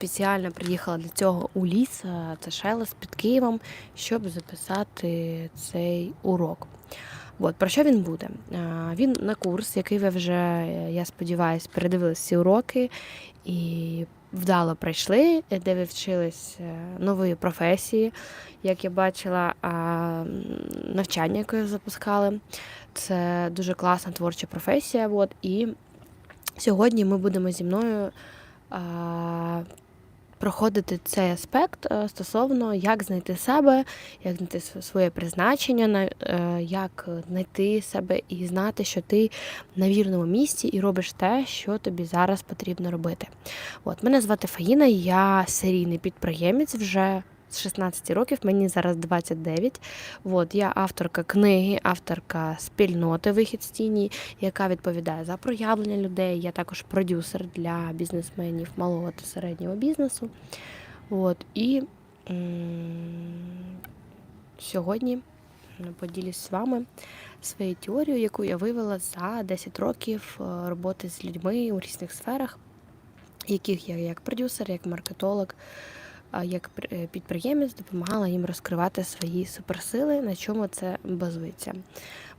Спеціально приїхала для цього у ліс, е, це Шелест під Києвом, щоб записати цей урок. От, про що він буде? Е, Він на курс, який ви вже, е, я сподіваюся, передивились всі уроки і вдало пройшли, де ви вчились нової професії. Як я бачила, навчання, яке запускали. Це дуже класна творча професія. От, і сьогодні ми будемо зі мною проходити цей аспект е, стосовно як знайти себе, як знайти св- своє призначення, на- е, як знайти себе і знати, що ти на вірному місці і робиш те, що тобі зараз потрібно робити. От мене звати Фаїна, я серійний підприємець вже. З 16 років, мені зараз 29. От, я авторка книги, авторка спільноти Вихід з тіні, яка відповідає за проявлення людей. Я також продюсер для бізнесменів малого та середнього бізнесу. От, і сьогодні поділюсь з вами своєю теорією, яку я вивела за 10 років е, роботи з людьми у різних сферах, яких я як продюсер, як маркетолог, як е, підприємець допомагала їм розкривати свої суперсили, на чому це базується.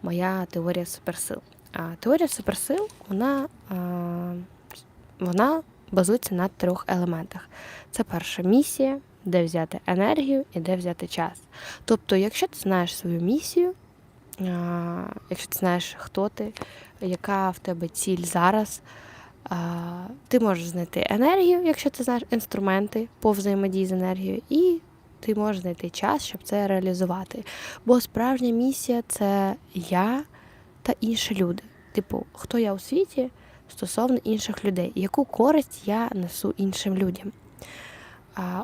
Моя теорія суперсил. А теорія суперсил, вона, вона базується на трьох елементах. Це перша місія, де взяти енергію і де взяти час. Тобто, якщо ти знаєш свою місію, якщо ти знаєш, хто ти, яка в тебе ціль зараз, ти можеш знайти енергію, якщо ти знаєш інструменти по взаємодії з енергією, і ти можеш знайти час, щоб це реалізувати. Бо справжня місія це я та інші люди. Типу, хто я у світі стосовно інших людей, яку користь я несу іншим людям.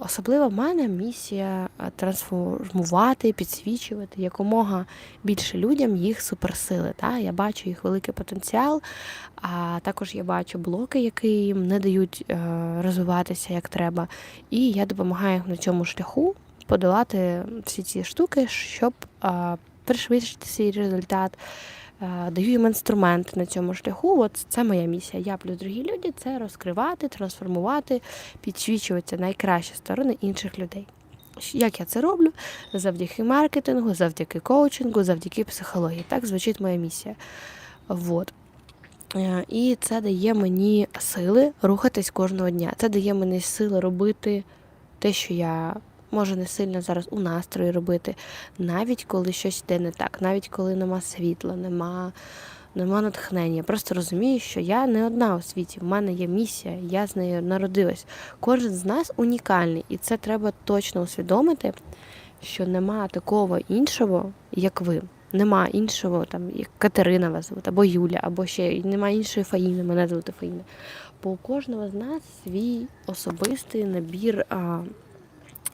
Особливо в мене місія а, трансформувати, підсвічувати якомога більше людям їх суперсили. Та? Я бачу їх великий потенціал, а також я бачу блоки, які їм не дають е, розвиватися як треба. І я допомагаю на цьому шляху подолати всі ці штуки, щоб е, пришвидшити свій результат. Е, Даю їм інструмент на цьому шляху. От це моя місія. Я плюс другі люди це розкривати, трансформувати, підсвічувати найкращі сторони інших людей. Як я це роблю? Завдяки маркетингу, завдяки коучингу, завдяки психології. Так звучить моя місія. Вот. Е, І це дає мені сили рухатись кожного дня. Це дає мені сили робити те, що я можу не сильно зараз у настрої робити, навіть коли щось йде не так, навіть коли нема світла, нема, нема натхнення. Просто розумію, що я не одна у світі. В мене є місія, я з нею народилась. Кожен з нас унікальний, і це треба точно усвідомити, що нема такого іншого, як ви. Нема іншого, там, як Катерина вас звуть, або Юля, або ще нема іншої Фаїни, мене звати Фаїна. Бо у кожного з нас свій особистий набір а,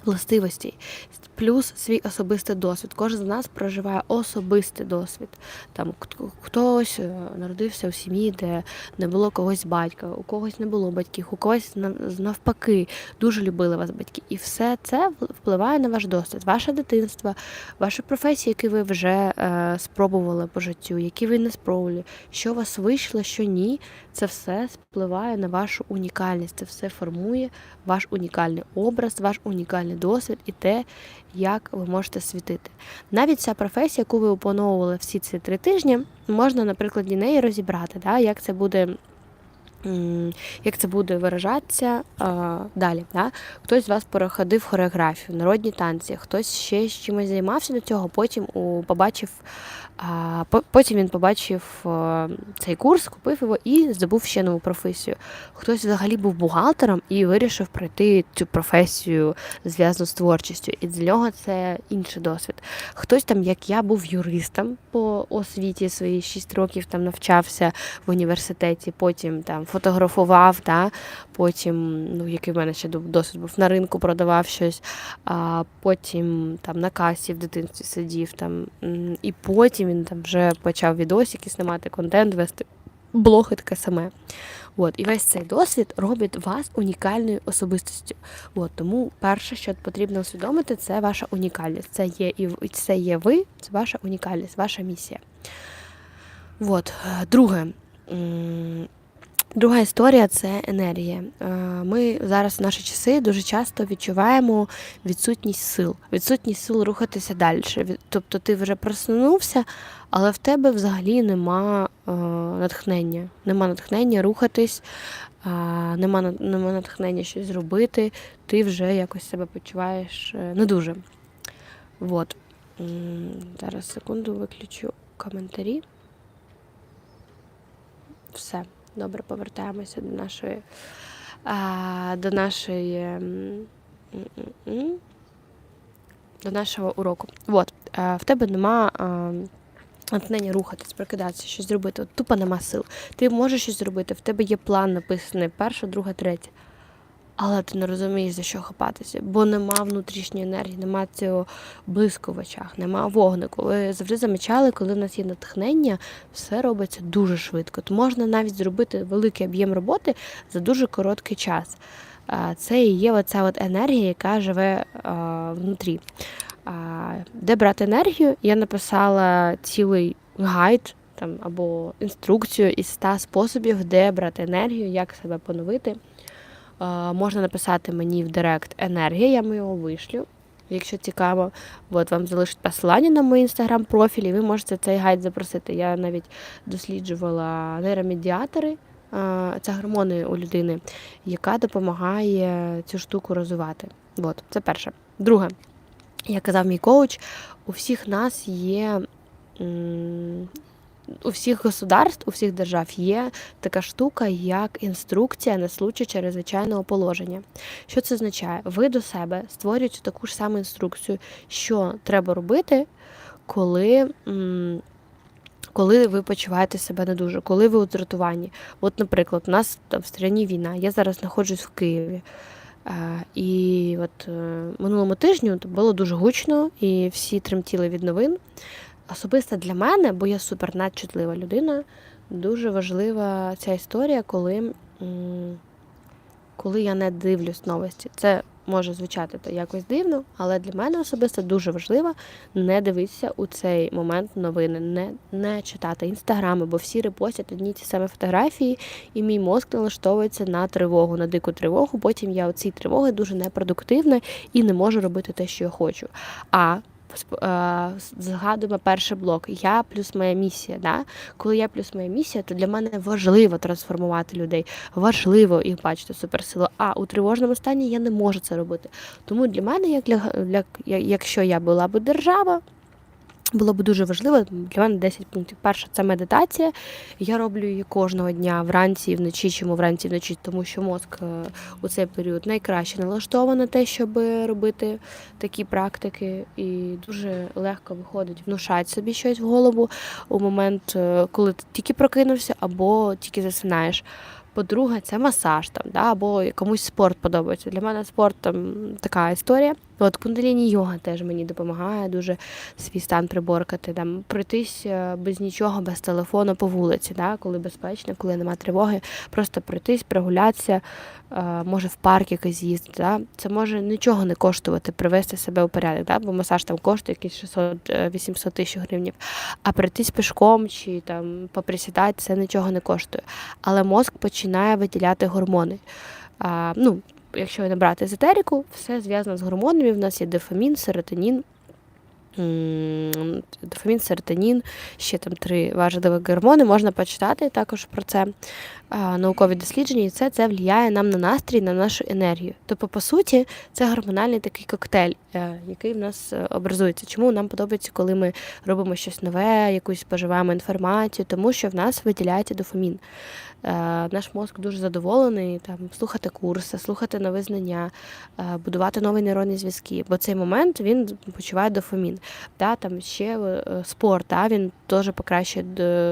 властивостей, плюс свій особистий досвід. Кожен з нас проживає особистий досвід. Там хтось е, народився в сім'ї, де не було когось батька, у когось не було батьків, у когось навпаки дуже любили вас батьки. І все це впливає на ваш досвід, ваше дитинство, ваші професії, які ви вже е, спробували по життю, які ви не спробували, що у вас вийшло, що ні. Це все впливає на вашу унікальність, це все формує ваш унікальний образ, ваш унікальний досвід і те, як ви можете світити. Навіть ця професія, яку ви опановували всі ці три тижні, можна на прикладі неї розібрати, да, як це буде. Як це буде виражатися далі? Да? Хтось з вас переходив хореографію, народні танці, хтось ще з чимось займався до цього, потім у, побачив, потім він побачив цей курс, купив його і здобув ще нову професію. Хтось взагалі був бухгалтером і вирішив пройти цю професію зв'язану з творчістю. І для нього це інший досвід. Хтось там, як я, був юристом по освіті свої 6 років там навчався в університеті, потім там фотографував, да? потім, ну, який в мене ще досвід був, на ринку продавав щось, а потім там на касі в дитинстві сидів там. І потім він там вже почав відосики знімати, контент вести, блог і таке саме. От, і весь цей досвід робить вас унікальною особистістю. От, тому перше, що потрібно усвідомити, це ваша унікальність. Це є і це є ви, це ваша унікальність, ваша місія. От, друге. Друга історія це енергія. Е, Ми зараз в наші часи дуже часто відчуваємо відсутність сил, відсутність сил рухатися далі. Тобто ти вже проснувся, але в тебе взагалі нема е, натхнення. Нема натхнення рухатись, е, нема, нема натхнення щось зробити. Ти вже якось себе почуваєш не дуже. Вот. М, Зараз секунду виключу коментарі. Все. Добре, повертаємося до нашої, до нашої до нашого уроку. От, в тебе нема натхнення рухатись, прокидатися, щось зробити. От, тупо нема сил. Ти можеш щось зробити, в тебе є план написаний перша, друга, третя. Але ти не розумієш, за що хапатися, бо нема внутрішньої енергії, нема цього блиску в очах, нема вогнику. Ви завжди замічали, коли в нас є натхнення, все робиться дуже швидко. То можна навіть зробити великий об'єм роботи за дуже короткий час. Це і є оця от енергія, яка живе внутрі. Де брати енергію? Я написала цілий гайд там, або інструкцію із 100 способів, де брати енергію, як себе поновити. А, Можна написати мені в Директ енергія, я вам його вишлю. Якщо цікаво, от вам залишить посилання на мій інстаграм-профіль, і ви можете цей гайд запросити. Я навіть досліджувала нейромедіатори, це гормони у людини, яка допомагає цю штуку розвивати. От, це перше. Друге, як казав мій коуч, у всіх нас є. У всіх государств, у всіх держав є така штука, як інструкція на случай чрезвичайного положення. Що це означає? Ви до себе створюєте таку ж саму інструкцію, що треба робити, коли. м, коли ви почуваєте себе не дуже, коли ви у дратуванні. От, наприклад, у нас там в країні війна, я зараз знаходжусь в Києві. Е, І от е, минулому тижню було дуже гучно, і всі тремтіли від новин. Особисто для мене, бо я супернадчутлива людина, дуже важлива ця історія, коли, коли я не дивлюсь новості. Це може звучати то якось дивно, але для мене особисто дуже важливо не дивитися у цей момент новини, не, не читати інстаграми, бо всі репостять одні ті самі фотографії, і мій мозк налаштовується на тривогу, на дику тривогу. Потім я у цій тривоги дуже непродуктивна і не можу робити те, що я хочу. А згадуємо перший блок. Я плюс моя місія. Да? Коли я плюс моя місія, то для мене важливо трансформувати людей, важливо їх бачити суперсилу. А у тривожному стані я не можу це робити. Тому для мене, як для, для якщо я була б держава. Було б дуже важливо для мене 10 пунктів. Перше це медитація. Я роблю її кожного дня вранці і вночі, чому вранці і вночі, тому що мозк е, у цей період найкраще налаштований на те, щоб робити такі практики, і дуже легко виходить внушати собі щось в голову у момент, е, коли ти тільки прокинувся або тільки засинаєш. По-друге, це масаж там, да, або комусь спорт подобається. Для мене спорт там така історія. От кундаліні йога теж мені допомагає дуже свій стан приборкати. Там пройтись е, без нічого, без телефону по вулиці, да, коли безпечно, коли нема тривоги, просто пройтись, прогулятися, може в парк якийсь з'їздити. Да. Це може нічого не коштувати, привести себе у порядок, да, бо масаж там коштує якісь 600-800 тисяч гривнів. А пройтись пішком чи там поприсідати, це нічого не коштує. Але мозк починає виділяти гормони. А, ну, якщо не брати езотерику, все зв'язано з гормонами. В нас є дофамін, серотонін. Дофамін, серотонін, ще там три важливі гормони. Можна почитати також про це наукові дослідження, і це, це впливає нам на настрій, на нашу енергію. Тобто, по суті, це гормональний такий коктейль, е, який в нас е, образується. Чому нам подобається, коли ми робимо щось нове, якусь споживаємо інформацію, тому що в нас виділяється дофамін. Е, Наш мозк дуже задоволений там слухати курси, слухати нові знання, будувати нові нейронні зв'язки. Бо цей момент він почуває дофамін. Да, там ще спорт, да, він теж покращує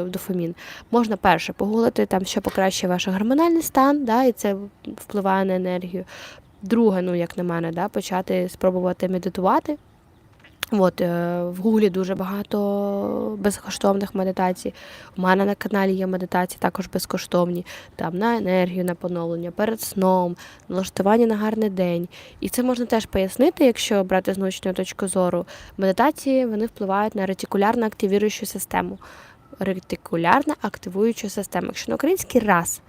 дофамін. Можна перше погуглити, там що покращує ваш гормональний стан, да, і це впливає на енергію. Друге, ну як на мене, да, почати спробувати медитувати. От, е, в Гуглі дуже багато безкоштовних медитацій. У мене на каналі є медитації також безкоштовні, там на енергію, на поновлення, перед сном, налаштування на гарний день. І це можна теж пояснити, якщо брати з точки зору. Медитації вони впливають на ретикулярно активіруючу систему. Ретикулярна активуюча система. Якщо на український раз.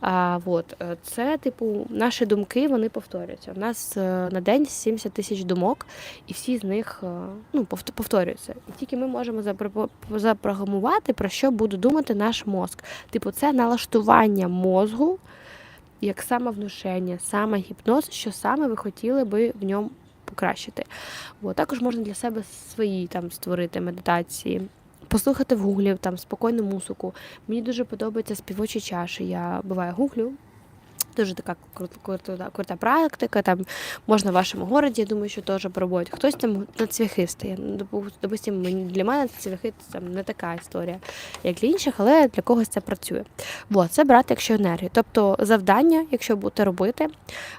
А, от, е, це, типу, наші думки вони повторюються. У нас е, на день 70 тисяч думок, і всі з них е, ну, повторюються. І тільки ми можемо запро- запрограмувати, про що буде думати наш мозк. Типу, це налаштування мозгу як самовнушення, саме гіпноз, що саме ви хотіли би в ньому покращити. От, також можна для себе свої там створити медитації. Послухати в гуглі там спокійну музику. Мені дуже подобаються співочі чаші. Я буває гуглю. Дуже така крута, крута, практика. Там можна в вашому городі, я думаю, що теж пробують. Хтось там на цвяхи стає. Ну, Допустимо, мені для мене цвяхи там не така історія, як для інших, але для когось це працює. От, це брати якщо енергію. Тобто завдання, якщо будете робити,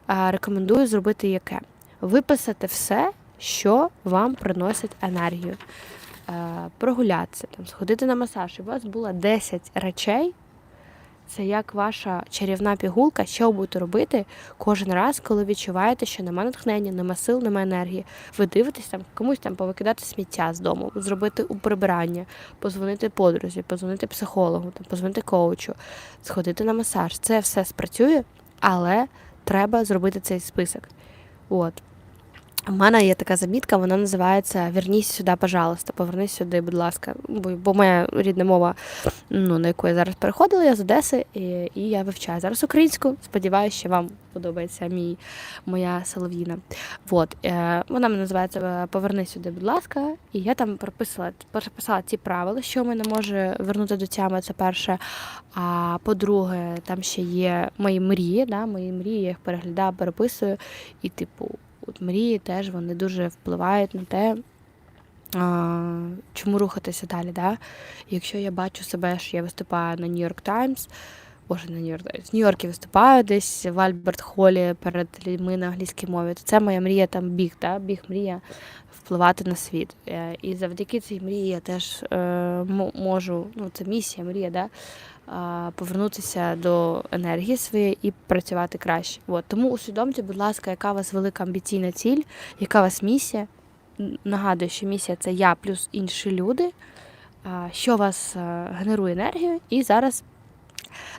рекомендую зробити яке? Виписати все, що вам приносить енергію. Е, Прогулятися, там, сходити на масаж. І у вас було 10 речей. Це як ваша чарівна пігулка, що будете робити кожен раз, коли відчуваєте, що нема натхнення, нема сил, нема енергії. Ви дивитесь там комусь там повикидати сміття з дому, зробити прибирання, позвонити подрузі, позвонити психологу, там, позвонити коучу, сходити на масаж. Це все спрацює, але треба зробити цей список. От. У мене є така замітка, вона називається Вернись сюди, пожалуйста, повернись сюди, будь ласка. Бо, бо моя рідна мова, ну, на яку я зараз переходила, я з Одеси, і, і я вивчаю зараз українську. Сподіваюся, що вам подобається мій, моя солов'їна. От, е, вона називається е, Повернись сюди, будь ласка. І я там прописала, прописала ті правила, що мене може вернути до тями, це перше. А по-друге, там ще є мої мрії, да, мої мрії, я їх переглядаю, переписую, і, типу, от мрії теж вони дуже впливають на те, а, чому рухатися далі. Да? Якщо я бачу себе, що я виступаю на Нью-Йорк Таймс, боже, на Нью-Йорк Таймс, в Нью-Йоркі виступаю десь в Альберт Холі перед людьми на англійській мові, то це моя мрія там біг, да? біг мрія впливати на світ. Е, І завдяки цій мрії я теж е, можу, ну це місія, мрія, да? Повернутися до енергії своєї і працювати краще. От. Тому усвідомте, будь ласка, яка у вас велика амбіційна ціль, яка у вас місія. Нагадую, що місія це я плюс інші люди, що вас генерує енергію. І зараз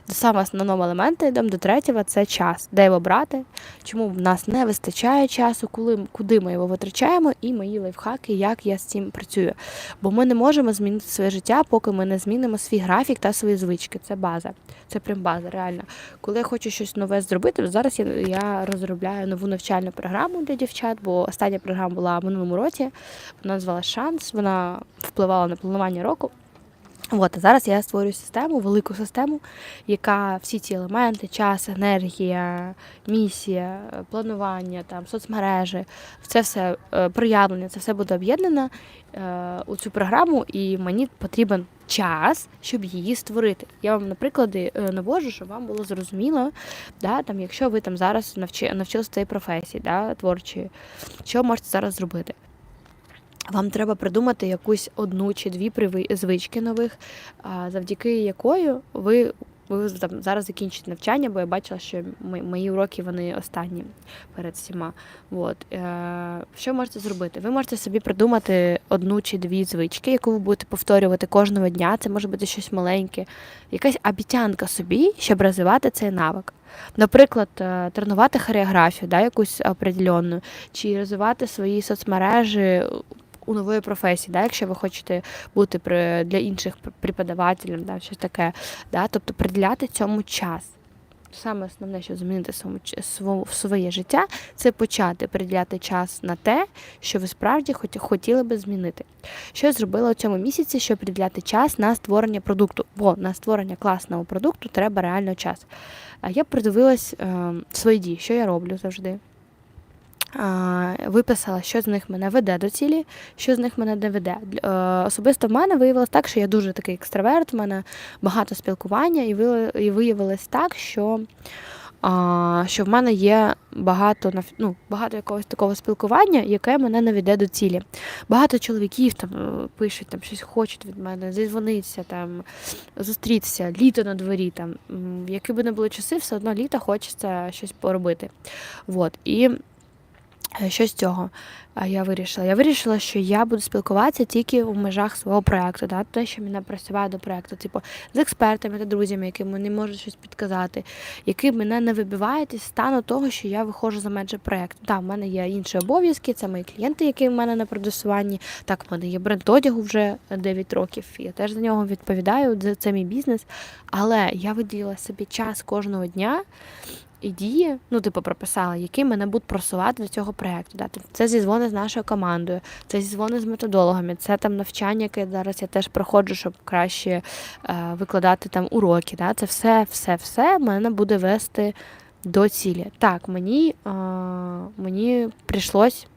до самого основного елементу йдемо до третього це час, де його брати, чому в нас не вистачає часу, коли, куди ми його витрачаємо, і мої лайфхаки, як я з цим працюю. Бо ми не можемо змінити своє життя, поки ми не змінимо свій графік та свої звички. Це база. Це прям база, реально. Коли я хочу щось нове зробити, зараз я, я розробляю нову навчальну програму для дівчат, бо остання програма була в минулому році. Вона називалася Шанс, вона впливала на планування року. От, а зараз я створюю систему, велику систему, яка всі ці елементи, час, енергія, місія, планування, там, соцмережі, це все е, проявлення, це все буде об'єднано е, у цю програму, і мені потрібен час, щоб її створити. Я вам на приклади е, наводжу, щоб вам було зрозуміло, да, там, якщо ви там зараз навчи, навчилися цієї професії, да, творчої, що можете зараз зробити. Вам треба придумати якусь одну чи дві звички нових, завдяки якою ви, ви там зараз закінчите навчання, бо я бачила, що мої уроки вони останні перед всіма. От. Е, що можете зробити? Ви можете собі придумати одну чи дві звички, яку ви будете повторювати кожного дня. Це може бути щось маленьке, якась обіцянка собі, щоб розвивати цей навик. Наприклад, е, тренувати хореографію, да, якусь определенну, чи розвивати свої соцмережі у нової професії, да, якщо ви хочете бути при, для інших пр- преподавателем, да, щось таке. Да, тобто приділяти цьому час. Саме основне, що змінити в своє життя, це почати приділяти час на те, що ви справді хоті- хотіли би змінити. Що я зробила у цьому місяці, щоб приділяти час на створення продукту, бо на створення класного продукту треба реально час. Я придивилась е, свої дії, що я роблю завжди. Виписала, що з них мене веде до цілі, що з них мене не веде. Е, Особисто в мене виявилось так, що я дуже такий екстраверт, в мене багато спілкування, і виявилось так, що, що в мене є багато ну, багато якогось такого спілкування, яке мене не веде до цілі. Багато чоловіків там е, пишуть, там щось хочуть від мене, зізвонитися, там, зустрітися, літо на дворі. Там, які би не були часи, все одно літо хочеться щось поробити. Вот. І Що з цього е, я вирішила? Я вирішила, що я буду спілкуватися тільки в межах свого проекту, да? те, що мене працює до проекту, типу з експертами та друзями, які мені можуть щось підказати, які мене не вибивають із стану того, що я виходжу за межі проекту. Так, в мене є інші обов'язки, це мої клієнти, які в мене на продюсуванні. Так, в мене є бренд одягу вже 9 років. Я теж за нього відповідаю. Це- мій бізнес. Але я виділила собі час кожного дня і дії, ну, типу, прописала, які мене будуть просувати до цього проєкту. Да? Тобто Це зізвони з нашою командою, це зізвони з методологами, це там навчання, яке зараз я теж проходжу, щоб краще е, викладати там уроки. Да? Це все, все, все мене буде вести до цілі. Так, мені, е, мені прийшлось.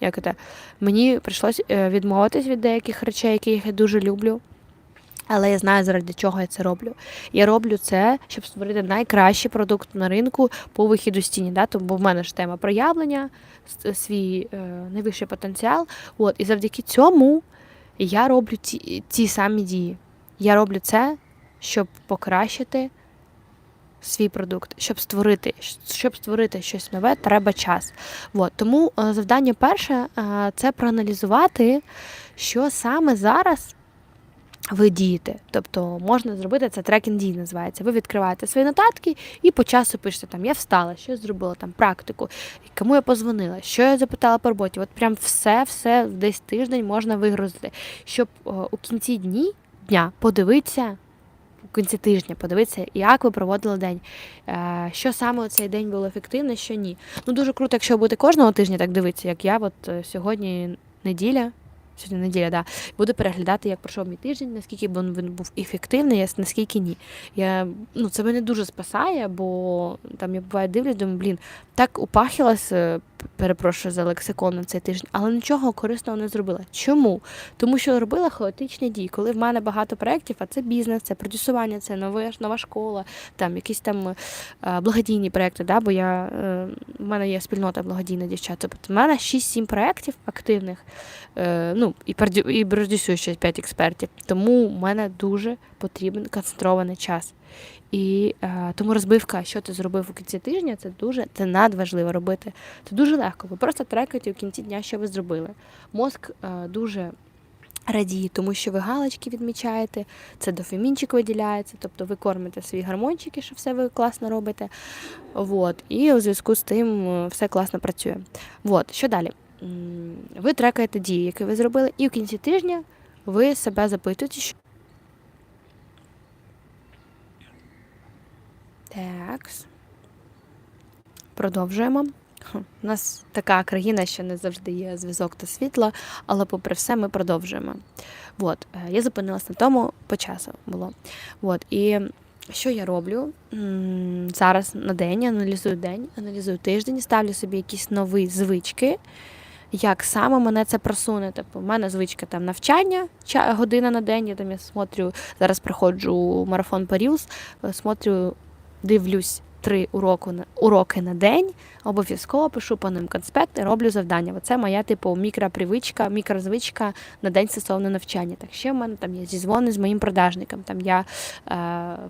Як це? Мені прийшлось е, відмовитись від деяких речей, які я дуже люблю. Але я знаю, заради чого я це роблю. Я роблю це, щоб створити найкращий продукт на ринку по вихіду з тіні. Да? Тому в мене ж тема проявлення, свій е, найвищий потенціал. От, і завдяки цьому я роблю ті, ті самі дії. Я роблю це, щоб покращити свій продукт, щоб створити, щоб створити щось нове, треба час. От, тому е, завдання перше е, це проаналізувати, що саме зараз ви дієте. Тобто можна зробити це трекінг дій називається. Ви відкриваєте свої нотатки і по часу пишете там Я встала, що я зробила там практику, кому я позвонила, що я запитала по роботі. От прям все, все десь тиждень можна вигрузити, щоб о, у кінці дні дня подивитися. У кінці тижня подивитися, як ви проводили день, Е, що саме у цей день було ефективно, що ні. Ну дуже круто, якщо будете кожного тижня так дивитися, як я. От е, сьогодні неділя, сьогодні неділя, да, буду переглядати, як пройшов мій тиждень, наскільки він був ефективний, наскільки ні. Я, ну, це мене дуже спасає, бо там я буває дивлюсь, думаю, блін, так упахилась, е, перепрошую за лексикон на цей тиждень, але нічого корисного не зробила. Чому? Тому що робила хаотичні дії. Коли в мене багато проєктів, а це бізнес, це продюсування, це нова, нова школа, там якісь там е, благодійні проєкти, да, бо я, е, в мене є спільнота благодійна дівчат. Тобто в мене 6-7 проєктів активних, е, ну, і, продю- і продюсую ще 5 експертів. Тому в мене дуже потрібен концентрований час. І е, тому розбивка, що ти зробив у кінці тижня, це дуже це надважливо робити. Це дуже легко. Ви просто трекаєте у кінці дня, що ви зробили. Мозк е, дуже радіє, тому що ви галочки відмічаєте, це дофамінчик виділяється, тобто ви кормите свої гормончики, що все ви класно робите. Вот. І у зв'язку з тим е, все класно працює. Вот. Що далі? Ви трекаєте дії, які ви зробили, і в кінці тижня ви себе запитуєте, що. Так. Продовжуємо. У нас така країна, що не завжди є зв'язок та світло, але попри все ми продовжуємо. От, е, я зупинилась на тому по часу було. От, і що я роблю? Зараз на день аналізую день, аналізую тиждень, ставлю собі якісь нові звички. Як саме мене це просуне? Тобто, в мене звичка там навчання, ча- година на день. Я там я смотрю, зараз проходжу марафон Парілс, е, смотрю, дивлюсь три уроки уроки на день, обов'язково пишу по ним конспект і роблю завдання. Оце моя типу мікропривичка, мікрозвичка на день стосовно навчання. Так ще в мене там є зізвони з моїм продажником. Там я е,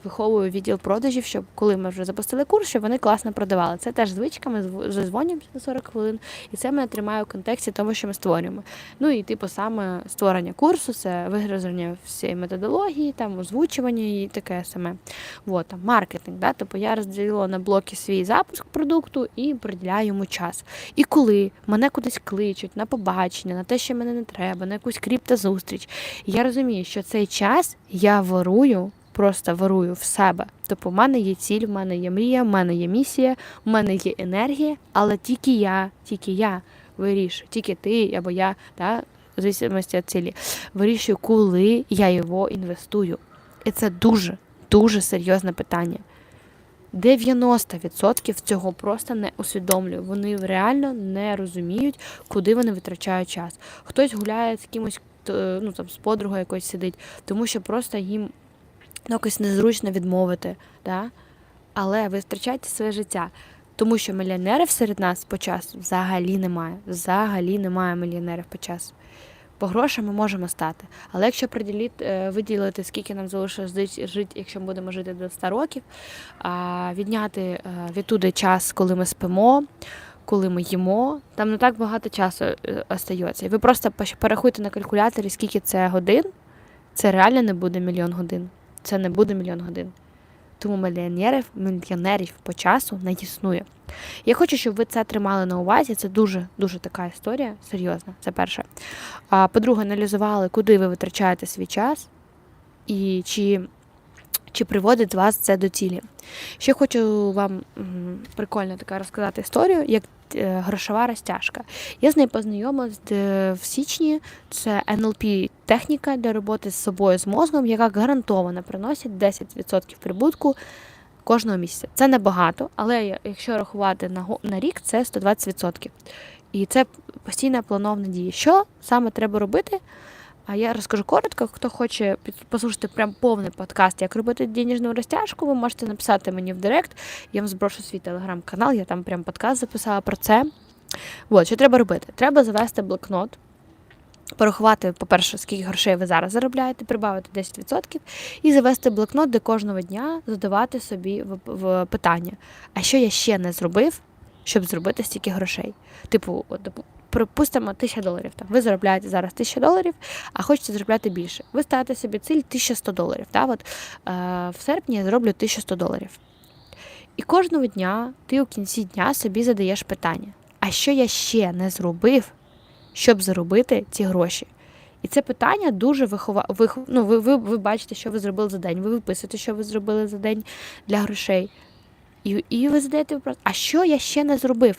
виховую відділ продажів, щоб коли ми вже запустили курс, щоб вони класно продавали. Це теж звичка, ми зазвонюємося на 40 хвилин, і це мене тримає у контексті тому, що ми створюємо. Ну і типу саме створення курсу, це вигрузення всієї методології, там озвучування і таке саме. Вот, там, маркетинг, да? тобто я розділила на блоки свій запуск продукту і приділяю йому час. І коли мене кудись кличуть на побачення, на те, що мене не треба, на якусь криптозустріч, я розумію, що цей час я ворую. Просто ворую в себе. Тобто, в мене є ціль, в мене є мрія, в мене є місія, в мене є енергія, але тільки я, тільки я вирішую, тільки ти або я, да, зависимості від цілі, вирішую, коли я його інвестую. І це дуже, дуже серйозне питання. 90% цього просто не усвідомлює. Вони реально не розуміють, куди вони витрачають час. Хтось гуляє з кимось, т- ну там з подругою якось сидить, тому що просто їм якось незручно відмовити. Да? Але ви втрачаєте своє життя. Тому що мільйонерів серед нас по часу взагалі немає. Взагалі немає мільйонерів по часу. По грошам ми можемо стати. Але якщо приділити, е, виділити, скільки нам залишилось жити, якщо ми будемо жити до 100 років, відняти е, відтуди час, коли ми спимо, коли ми їмо, там не так багато часу е, остається. І ви просто порахуйте на калькуляторі, скільки це годин. Це реально не буде мільйон годин. Це не буде мільйон годин. Тому мільйонерів, мільйонерів по часу не існує. Я хочу, щоб ви це тримали на увазі. Це дуже дуже така історія, серйозна. Це перше. По-друге, аналізували, куди ви витрачаєте свій час і чи, чи приводить вас це до цілі. Ще хочу вам прикольно така розказати історію, як е, грошова розтяжка. Я з нею познайомилась е, в січні. Це NLP техніка для роботи з собою з мозгом, яка гарантовано приносить 10% прибутку кожного місяця. Це небагато, але якщо рахувати на, на рік, це 120%. І це постійна плановна дія. Що саме треба робити? А я розкажу коротко. Хто хоче послухати прям повний подкаст, як робити денежну розтяжку, ви можете написати мені в Директ. Я вам зброшу свій телеграм-канал, я там прям подкаст записала про це. От, що треба робити? Треба завести блокнот, порахувати, по-перше, скільки грошей ви зараз заробляєте, прибавити 10% і завести блокнот, де кожного дня задавати собі в, питання: а що я ще не зробив, щоб зробити стільки грошей? Типу, от, припустимо, 1000 доларів. Там. Ви заробляєте зараз 1000 доларів, а хочете заробляти більше. Ви ставите собі ціль 1100 доларів. Да? От, е, в серпні я зроблю 1100 доларів. І кожного дня ти у кінці дня собі задаєш питання: а що я ще не зробив, щоб заробити ці гроші? І це питання дуже вихова... вих... ну, ви, ви, ви бачите, що ви зробили за день, ви виписуєте, що ви зробили за день для грошей. І, і ви задаєте вопрос, а що я ще не зробив?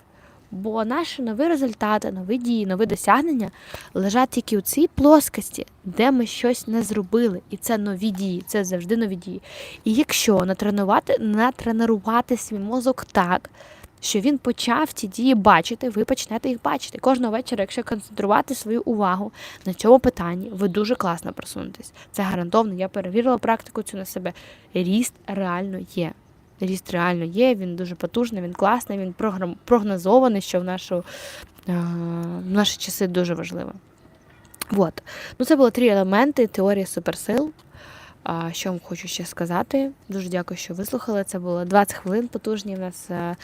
Бо наші нові результати, нові дії, нові досягнення лежать тільки у цій плоскості, де ми щось не зробили. І це нові дії, це завжди нові дії. І якщо натренувати, натренувати свій мозок так, що він почав ці дії бачити, ви почнете їх бачити. Кожного вечора, якщо концентрувати свою увагу на цьому питанні, ви дуже класно просунетесь. Це гарантовано. Я перевірила практику цю на себе. Ріст реально є. Ріст реально є, він дуже потужний, він класний, він програм- прогнозований, що в, нашу, е, в наші часи дуже важливо. От. Ну, це було три елементи теорії суперсил. Що вам хочу ще сказати? Дуже дякую, що вислухали. Це було 20 хвилин потужні. У нас е,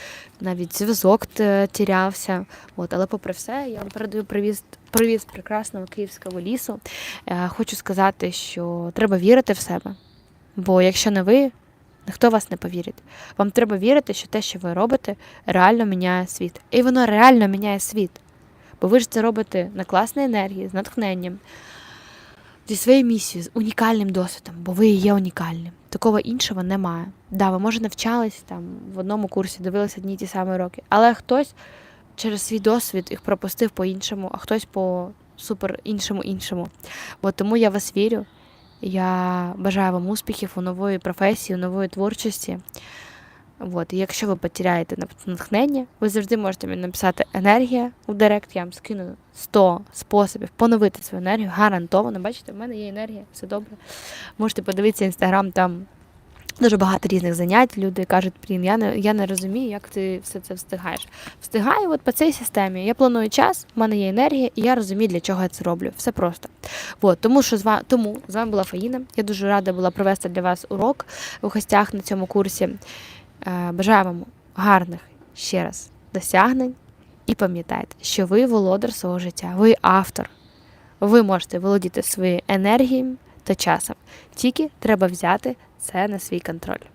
навіть зв'язок тірявся. От, але попри все, я вам передаю привіз, привіз прекрасного київського лісу. Е, хочу сказати, що треба вірити в себе. Бо якщо не ви, ніхто вас не повірить. Вам треба вірити, що те, що ви робите, реально міняє світ. І воно реально міняє світ. Бо ви ж це робите на класній енергії, з натхненням, зі своєю місією, з унікальним досвідом, бо ви є унікальним. Такого іншого немає. Да, ви може навчались там в одному курсі, дивилися одні ті самі роки, але хтось через свій досвід їх пропустив по-іншому, а хтось по супер іншому іншому. От тому я вас вірю. Я бажаю вам успіхів у нової професії, у нової творчості. От, і якщо ви потеряєте натхнення, ви завжди можете мені написати енергія у Директ, я вам скину 100 способів поновити свою енергію, гарантовано. Бачите, в мене є енергія, все добре. Можете подивитися інстаграм, там дуже багато різних занять. Люди кажуть, блін, я не, я не розумію, як ти все це встигаєш. Встигаю от по цій системі. Я планую час, в мене є енергія, і я розумію, для чого я це роблю. Все просто. От, тому що з вами, тому з вами була Фаїна. Я дуже рада була провести для вас урок у гостях на цьому курсі. Е, Бажаю вам гарних ще раз досягнень. І пам'ятайте, що ви володар свого життя, ви автор. Ви можете володіти своєю енергією та часом. Тільки треба взяти це на свій контроль.